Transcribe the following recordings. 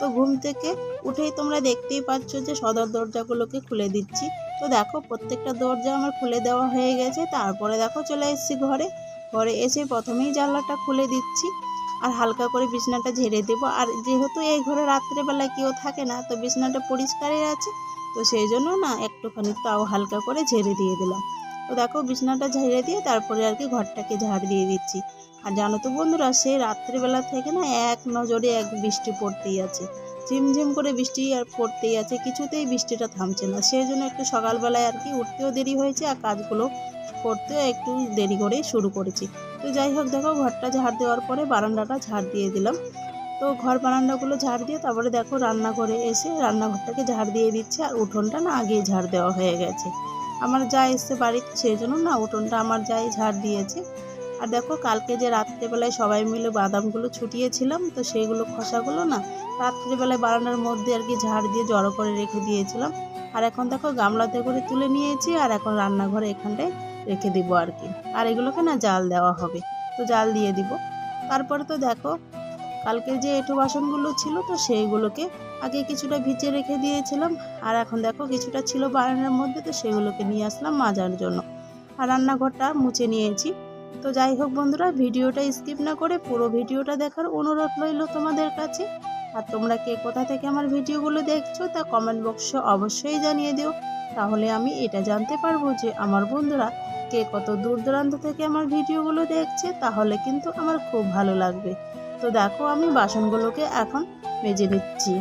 তো ঘুম থেকে উঠেই তোমরা দেখতেই পাচ্ছ যে সদর দরজাগুলোকে খুলে দিচ্ছি। তো দেখো, প্রত্যেকটা দরজা আমার খুলে দেওয়া হয়ে গেছে। তারপরে দেখো, চলে এসেছি ঘরে। ঘরে এসে প্রথমেই জানলাটা খুলে দিচ্ছি আর হালকা করে বিছনাটা ঝেড়ে দেবো। আর যেহেতু এই ঘরে রাত্রেবেলা কেউ থাকে না, তো বিছনাটা পরিষ্কারই আছে। তো সেই জন্য না, একটুখানি তাও হালকা করে ঝেড়ে দিয়ে দিলাম। তো দেখো বিছনাটা ঝাড়িয়ে দিয়ে তারপরে আর কি ঘরটাকে ঝাড় দিয়ে দিচ্ছি। আর জানো তো বন্ধুরা সেই রাত্রিবেলা থেকে না এক নজরে এক বৃষ্টি পড়তেই আছে। ঝিমঝিম করে বৃষ্টি আর পড়তেই আছে, কিছুতেই বৃষ্টিটা থামছে না। সেই জন্য একটু সকালবেলায় আর কি উঠতেও দেরি হয়েছে আর কাজগুলো করতেও একটু দেরি করেই শুরু করেছি। তো যাই হোক, দেখো ঘরটা ঝাড় দেওয়ার পরে বারান্দাটা ঝাড় দিয়ে দিলাম। তো ঘর বারান্দাগুলো ঝাড় দিয়ে তারপরে দেখো রান্নাঘরে এসে রান্নাঘরটাকে ঝাড় দিয়ে দিচ্ছে আর উঠোনটা না আগেই ঝাড় দেওয়া হয়ে গেছে। আমার যা এসছে বাড়িতে সেই জন্য না উঠোনটা আমার যাই ঝাড় দিয়েছে। আর দেখো কালকে যে রাত্রেবেলায় সবাই মিলে বাদামগুলো ছুটিয়েছিলাম, তো সেইগুলো খোসাগুলো না রাত্রেবেলায় বারান্দার মধ্যে আর কি ঝাড় দিয়ে জড়ো করে রেখে দিয়েছিলাম। আর এখন দেখো গামলাতে করে তুলে নিয়েছি, আর এখন রান্নাঘরে এখানটায় রেখে দিব আর কি। আর এগুলোকে না জাল দেওয়া হবে, তো জাল দিয়ে দিব। তারপরে তো দেখো কালকে যে এঁঠো বাসনগুলো ছিল তো সেইগুলোকে আগে কিছুটা ভিজে রেখে দিয়েছিলাম। আর এখন দেখো কিছুটা ছিল বারান্দার মধ্যে তো সেগুলোকে নিয়ে আসলাম মাজার জন্য। আর রান্নাঘরটা মুছে নিয়েছি। তো যাই হোক বন্ধুরা, ভিডিওটা স্কিপ না করে পুরো ভিডিওটা দেখার অনুরোধ রইল তোমাদের কাছে। আর তোমরা কে কোথা থেকে আমার ভিডিওগুলো দেখছ তা কমেন্ট বক্সে অবশ্যই জানিয়ে দিও। তাহলে আমি এটা জানতে পারব যে আমার বন্ধুরা কে কত দূর দূরান্ত থেকে আমার ভিডিওগুলো দেখছে, তাহলে কিন্তু আমার খুব ভালো লাগবে। তো দেখো আমি বাসনগুলোকে এখন মেজে নিচ্ছি।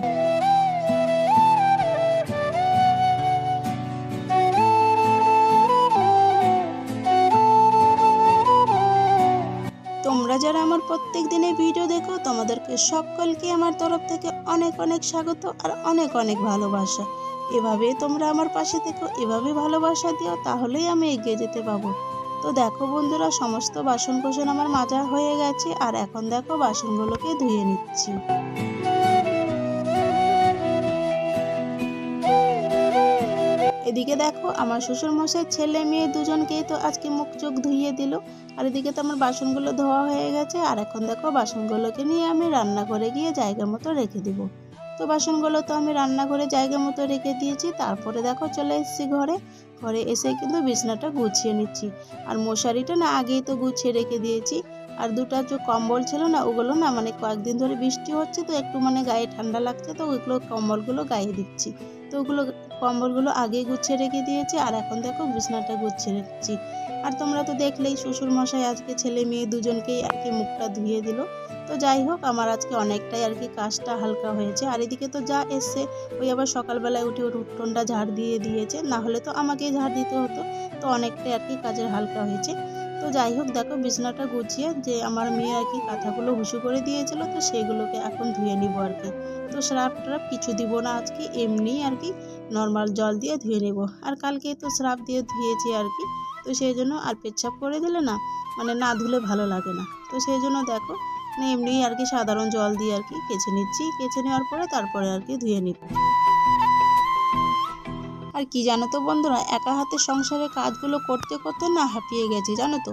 তোমরা যারা আমার প্রত্যেক দিনের ভিডিও দেখো, তোমাদেরকে সকলকে আমার তরফ থেকে অনেক অনেক স্বাগত আর অনেক অনেক ভালোবাসা। এভাবে তোমরা আমার পাশে থেকো, এভাবে ভালোবাসা দিও, তাহলেই আমি এগিয়ে যেতে পাবো। তো দেখো বন্ধুরা, সমস্ত বাসন কোসন আমার মাজা হয়ে গেছে আর এখন দেখো বাসনগুলোকে ধুয়ে নিচ্ছি। এদিকে দেখো আমার শ্বশুর মশাই ছেলে মেয়ে দুজনকেই তো আজকে মুখ চোখ ধুইয়ে দিল। আর এদিকে তো আমার বাসনগুলো ধোয়া হয়ে গেছে আর এখন দেখো বাসনগুলোকে নিয়ে আমি রান্না করে গিয়ে জায়গা মতো রেখে দিব। তো বাসনগুলো তো আমি রান্না করে জায়গা মতো রেখে দিয়েছি, তারপরে দেখো চলে এসেছি ঘরে। ঘরে এসে কিন্তু বিছনাটা গুছিয়ে নিচ্ছি। আর মশারিটা না আগেই তো গুছিয়ে রেখে দিয়েছি। আর দুটো যে কম্বল ছিল না, ওগুলো না মানে কয়েকদিন ধরে বৃষ্টি হচ্ছে তো, একটু মানে গায়ে ঠান্ডা লাগছে তো, ওইগুলো কম্বলগুলো গায়ে দিচ্ছি। তো ওগুলো কম্বলগুলো আগেই গুছিয়ে রেখে দিয়েছি, আর এখন দেখো বিছনাটা গুছিয়ে রেখেছি। আর তোমরা তো দেখলেই শ্বশুর মশাই আজকে ছেলে মেয়ে দুজনকেই আর কি মুখটা ধুয়ে দিল। তো যাই হোক, আমার আজকে অনেকটাই আর কি কাজটা হালকা হয়েছে। আর এদিকে তো যা এসছে, ওই আবার সকালবেলায় উঠে ওর উঠোনটা ঝাড় দিয়ে দিয়েছে। না হলে তো আমাকেই ঝাড় দিতে হতো। তো অনেকটাই আর কি কাজের হালকা হয়েছে। তো যাই হোক, দেখো বিছনাটা গুছিয়ে যে আমার মেয়ে আর কি কাঁথাগুলো হুসু করে দিয়েছিল, তো সেগুলোকে এখন ধুয়ে নিব আর কি। তো স্রাপ ট্রাপ কিছু দিব না আজকে, এমনি আর কি নর্মাল জল দিয়ে ধুয়ে নেব। আর কালকে তো স্রাপ দিয়ে ধুয়েছি আর কি। তো সেই জন্য আর পেচ্ছাপ করে দিলে না মানে না ধুলে ভালো লাগে না। তো সেই জন্য দেখো মানে এমনি আর কি সাধারণ জল দিয়ে আর কি কেচে নিচ্ছি। কেচে নেওয়ার পরে তারপরে আর কি ধুয়ে নিব। আর কি জানো তো বন্ধুরা, একা হাতে সংসারে কাজগুলো করতে করতে না হাঁপিয়ে গেছি, জানো তো।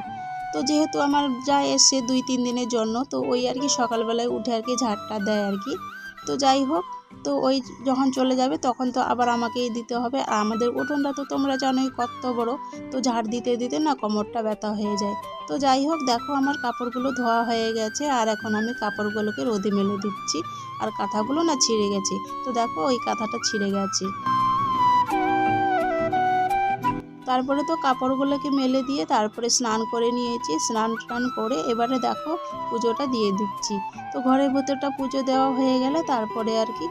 তো যেহেতু আমার যা এসছে দুই, তিন দিনের জন্য, তো ওই আর কি সকালবেলায় উঠে আর কি ঝাড়টা দেয় আর কি। তো যাই হোক তো ওই যখন চলে যাবে তখন তো আবার আমাকেই দিতে হবে। আর আমাদের উঠোনটা তো তোমরা জানোই কত বড়। তো ঝাড় দিতে দিতে না কোমরটা ব্যথা হয়ে যায়। তো যাই হোক, দেখো আমার কাপড়গুলো ধোয়া হয়ে গেছে। আর এখন আমি কাপড়গুলোকে রোদে মেলে দিচ্ছি। আর কাঁথাগুলো না ছিঁড়ে গেছে। তো দেখো ওই কাঁথাটা ছিঁড়ে গেছে। তারপরে তো কাপড়গুলোকে মেলে দিয়ে তারপরে স্নান করে নিয়েছি, স্নান টান করে এবারে দেখো পুজোটা দিয়ে দিচ্ছি। তো ঘরের ভেতরটা পুজো দেওয়া হয়ে গেলে তারপরে আর কি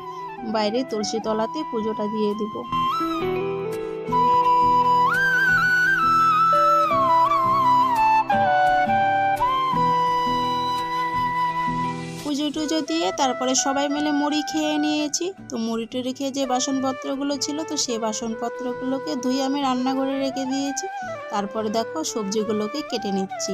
বাইরে তুলসী তলাতে পুজোটা দিয়ে দিব। পুজো দিয়ে তারপরে সবাই মিলে মুড়ি খেয়ে নিয়েছি। তো মুড়ি টুড়ি খেয়ে যে বাসনপত্রগুলো ছিল তো সেই বাসনপত্রগুলোকে ধুয়ে আমি রান্নাঘরে রেখে দিয়েছি। তারপরে দেখো সবজিগুলোকে কেটে নিচ্ছি।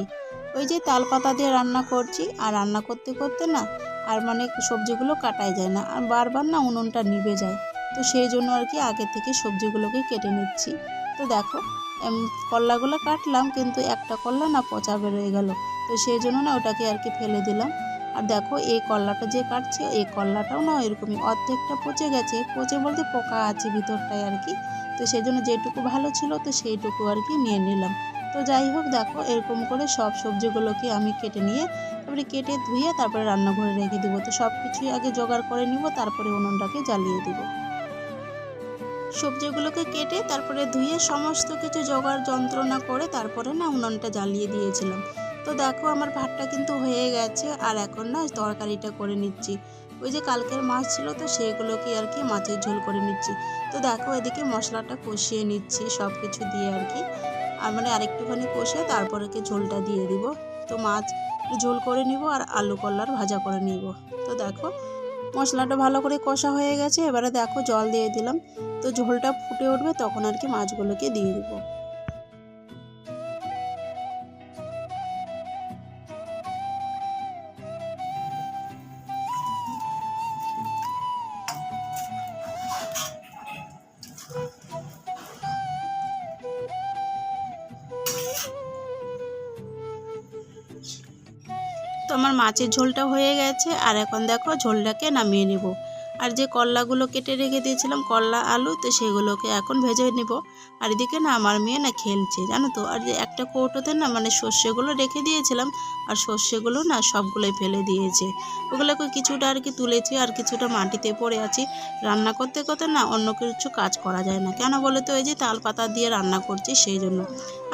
ওই যে তাল পাতা দিয়ে রান্না করছি আর রান্না করতে করতে না আর মানে সবজিগুলো কাটাই যায় না আর বারবার না উনুনটা নিভে যায়। তো সেই জন্য আর কি আগে থেকে সবজিগুলোকে কেটে নিচ্ছি। তো দেখো এম, করলাগুলো কাটলাম কিন্তু একটা করলা না পচা বেরোয় গেল। তো সেই জন্য না ওটাকে আর কি ফেলে দিলাম। আর দেখো, এই করলাটা যে কাটছে, এই করলাটাও না এরকমই অর্ধেকটা পচে গেছে। পচে বলতে পোকা আছে ভিতরটায় আর কি। তো সেই জন্য যেটুকু ভালো ছিল, তো সেইটুকু আর কি নিয়ে নিলাম। তো যাই হোক, দেখো, এরকম করে সব সবজিগুলোকে আমি কেটে নিয়ে তারপরে কেটে ধুয়ে তারপরে রান্নাঘরে রেখে দিব। তো সব কিছুই আগে জোগাড় করে নিব, তারপরে উনুনটাকে জ্বালিয়ে দিব। সবজিগুলোকে কেটে তারপরে ধুয়ে সমস্ত কিছু জোগাড় যন্ত্রণা করে তারপরে না উনুনটা জ্বালিয়ে দিয়েছিলাম। তো দেখো আমার ভাতটা কিন্তু হয়ে গেছে, আর এখন না তরকারিটা করে নিচ্ছি। ওই যে কালকের মাছ ছিল তো সেগুলোকে আর কি মাছের ঝোল করে নিচ্ছি। তো দেখো এদিকে মশলাটা কষিয়ে নিচ্ছি সব কিছু দিয়ে আর কি। আর মানে আরেকটুখানি কষে তারপরে কি ঝোলটা দিয়ে দিব। তো মাছ ঝোল করে নিব আর আলু কল্লার ভাজা করে নিব। তো দেখো মশলাটা ভালো করে কষা হয়ে গেছে, এবারে দেখো জল দিয়ে দিলাম। তো ঝোলটা ফুটে উঠবে তখন আর কি মাছগুলোকে দিয়ে দিব। তো আমার মাছের ঝোলটা হয়ে গেছে আর এখন দেখো ঝোলটাকে নামিয়ে নেব। আর যে করলাগুলো কেটে রেখে দিয়েছিলাম করলা আলু, তো সেগুলোকে এখন ভেজে নেব। আর এদিকে না আমার মেয়ে না খেলছে, জানো তো? আর যে একটা কৌটোতে না মানে সর্ষেগুলো রেখে দিয়েছিলাম, আর সর্ষেগুলো না সবগুলোই ফেলে দিয়েছে। ওগুলোকে কিছুটা আর কি তুলেছি, আর কিছুটা মাটিতে পড়ে আছি। রান্না করতে করতে না অন্য কিছু কাজ করা যায় না। কেন বলে তো? এই যে তাল পাতা দিয়ে রান্না করছি সেই জন্য।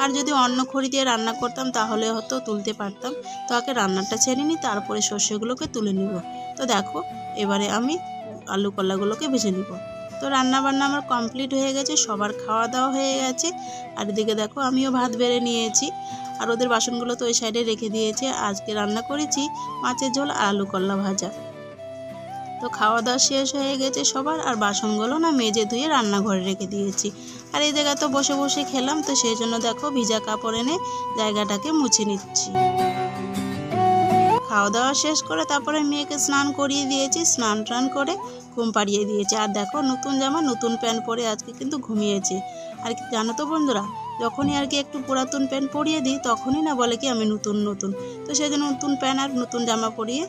আর যদি অন্য খড়ি দিয়ে রান্না করতাম, তাহলে হয়তো তুলতে পারতাম। তো আগে রান্নাটা ছেড়ে নিই, তারপরে সর্ষেগুলোকে তুলে নিব। তো দেখো, এবারে আমি আলু কলাগুলোকে ভেজে নিব। তো রান্না বান্না আমার কমপ্লিট হয়ে গেছে, সবার খাওয়া দাওয়া হয়ে গেছে। আর এদিকে দেখো, আমিও ভাত বেড়ে নিয়েছি। আর ওদের বাসনগুলো তো ওই সাইডে রেখে দিয়েছে। আজকে রান্না করেছি মাছের ঝোল আর আলু কল্লা ভাজা। তো খাওয়া দাওয়া শেষ হয়ে গেছে সবার, আর বাসনগুলো না মেজে ধুয়ে রান্নাঘরে রেখে দিয়েছি। আর এই জায়গায় তো বসে বসে খেলাম, তো সেই জন্য দেখো ভিজা কাপড় এনে জায়গাটাকে মুছে নিচ্ছি। খাওয়া দাওয়া শেষ করে তারপরে মেয়েকে স্নান করিয়ে দিয়েছি, স্নান টান করে ঘুম পাড়িয়ে দিয়েছি। আর দেখো, নতুন জামা, নতুন প্যান্ট পরে আজকে কিন্তু ঘুমিয়েছে। আর কি জানো তো বন্ধুরা, যখনই আর কি একটু পুরাতন প্যান্ট পরিয়ে দিই, তখনই না বলে কি আমি নতুন নতুন। তো সেই জন্য নতুন প্যান্ট আর নতুন জামা পরিয়ে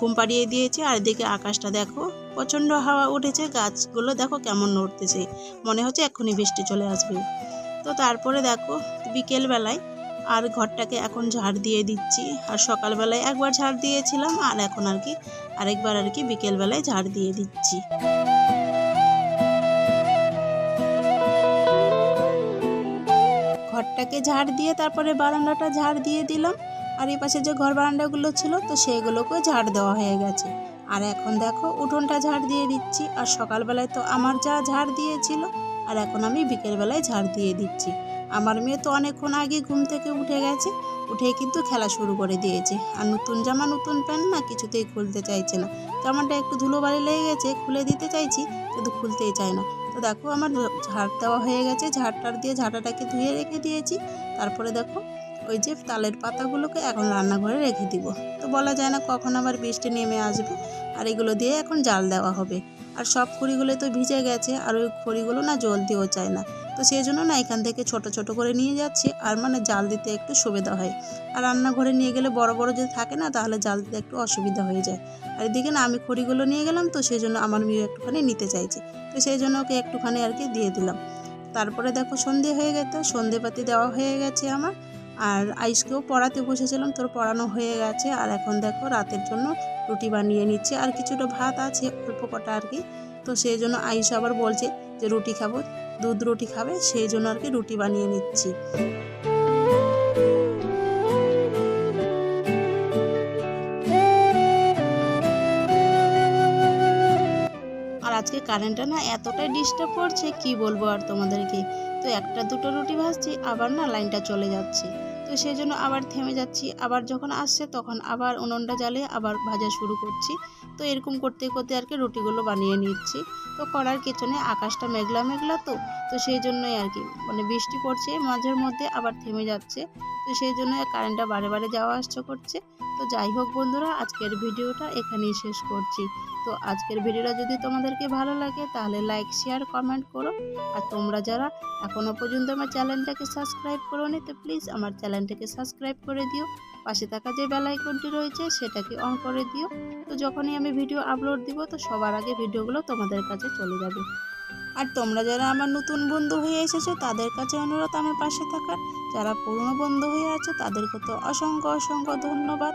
ঘুম পাড়িয়ে দিয়েছি। আর এদিকে আকাশটা দেখো, প্রচণ্ড হাওয়া উঠেছে, গাছগুলো দেখো কেমন নড়তেছে। মনে হচ্ছে এক্ষুনি বৃষ্টি চলে আসবে। তো তারপরে দেখো, বিকেলবেলায় আর ঘরটাকে এখন ঝাড় দিয়ে দিচ্ছি। আর সকালবেলায় একবার ঝাড় দিয়েছিলাম, আর এখন আর কি আরেকবার আর কি বিকেলবেলায় ঝাড় দিয়ে দিচ্ছি। ঘরটাকে ঝাড় দিয়ে তারপরে বারান্দাটা ঝাড় দিয়ে দিলাম। আর এই পাশে যে ঘর বারান্দাগুলো ছিল, তো সেগুলোকেও ঝাড় দেওয়া হয়ে গেছে। আর এখন দেখো উঠোনটা ঝাড় দিয়ে দিচ্ছি। আর সকালবেলায় তো আমার যা ঝাড় দিয়েছিল, আর এখন আমি বিকেলবেলায় ঝাড় দিয়ে দিচ্ছি। আমার মেয়ে তো অনেকক্ষণ আগে ঘুম থেকে উঠে গেছে উঠে কিন্তু খেলা শুরু করে দিয়েছে। আর নতুন জামা, নতুন প্যান্ট না কিছুতেই খুলতে চাইছে না। জামাটা একটু ধুলো বালি লেগে গেছে, খুলে দিতে চাইছি, কিন্তু খুলতেই চায় না। তো দেখো আমার ঝাড় দেওয়া হয়ে গেছে, ঝাড়টার দিয়ে ঝাঁটাটাকে ধুয়ে রেখে দিয়েছি। তারপরে দেখো ওই যে তালের পাতাগুলোকে এখন রান্নাঘরে রেখে দিব। তো বলা যায় না কখন আবার বৃষ্টি নেমে আসবে, আর এগুলো দিয়ে এখন জাল দেওয়া হবে। আর সব খড়িগুলো তো ভিজে গেছে আর ওই খড়িগুলো না জ্বলতেও চায় না। তো সেই জন্য না এখান থেকে ছোট ছোট করে নিয়ে যাচ্ছি আর মানে জাল দিতে একটু সুবিধা হয়। আর রান্নাঘরে নিয়ে গেলে বড় বড় যদি থাকে না তাহলে জাল দিতে একটু অসুবিধা হয়ে যায়। আর এদিকে না আমি খড়িগুলো নিয়ে গেলাম তো সেই জন্য আমার মেয়ে একটুখানি নিতে চাইছে। তো সেই জন্য ওকে একটুখানি আর কি দিয়ে দিলাম। তারপরে দেখো সন্ধে হয়ে গেছে, সন্ধেপাতি দেওয়া হয়ে গেছে আমার। আর আইসকেও পড়াতে বসেছিলাম, তোর পড়ানো হয়ে গেছে। আর এখন দেখো রাতের জন্য রুটি বানিয়ে নিচ্ছে। আর কিছুটা ভাত আছে, অল্প কটা আর কি। তো সেই জন্য আইস আবার বলছে যে রুটি খাব, দুধ রুটি খাবে, সেই জন্য আর কি রুটি বানিয়ে নিচ্ছি। আজকে কারেন্টটা না এতটাই ডিস্টার্ব করছে, কি বলব আর তোমাদেরকে? তো একটা দুটো রুটি ভাজছি, আবার না লাইনটা চলে যাচ্ছে। তো সেই জন্য আবার থেমে যাচ্ছি। আবার যখন আসছে তখন আবার উনুনটা জ্বালিয়ে আবার ভাজা শুরু করছি। তো এরকম করতে করতে আর কি রুটিগুলো বানিয়ে নিচ্ছি। তো করার কিছু নেই, আকাশটা মেঘলা মেঘলা তো তো সেই জন্যই আর কি। মানে বৃষ্টি পড়ছে মাঝের মধ্যে, আবার থেমে যাচ্ছে। তো সেই জন্য কারেন্টটা বারে বারে যাওয়া আসছে করছে। তো যাই হোক বন্ধুরা, আজকের ভিডিওটা এখানেই শেষ করছি। তো আজকের ভিডিওটা যদি তোমাদেরকে ভালো লাগে, তাহলে লাইক শেয়ার কমেন্ট করো। আর তোমরা যারা এখনও পর্যন্ত আমার চ্যানেলটাকে সাবস্ক্রাইব করো নি তো প্লিজ আমার চ্যানেলটাকে সাবস্ক্রাইব করে দিও। পাশে থাকা যে বেল আইকনটি রয়েছে, সেটাকে অন করে দিও। তো যখনই আমি ভিডিও আপলোড দিব, তো সবার আগে ভিডিওগুলো তোমাদের কাছে চলে যাবে। আর তোমরা যারা আমার নতুন বন্ধু হয়ে এসেছ, তাদের কাছে অনুরোধ, আমার পাশে থাকার। যারা পুরনো বন্ধু হয়ে আছে, তাদেরকে তো অসংখ্য অসংখ্য ধন্যবাদ।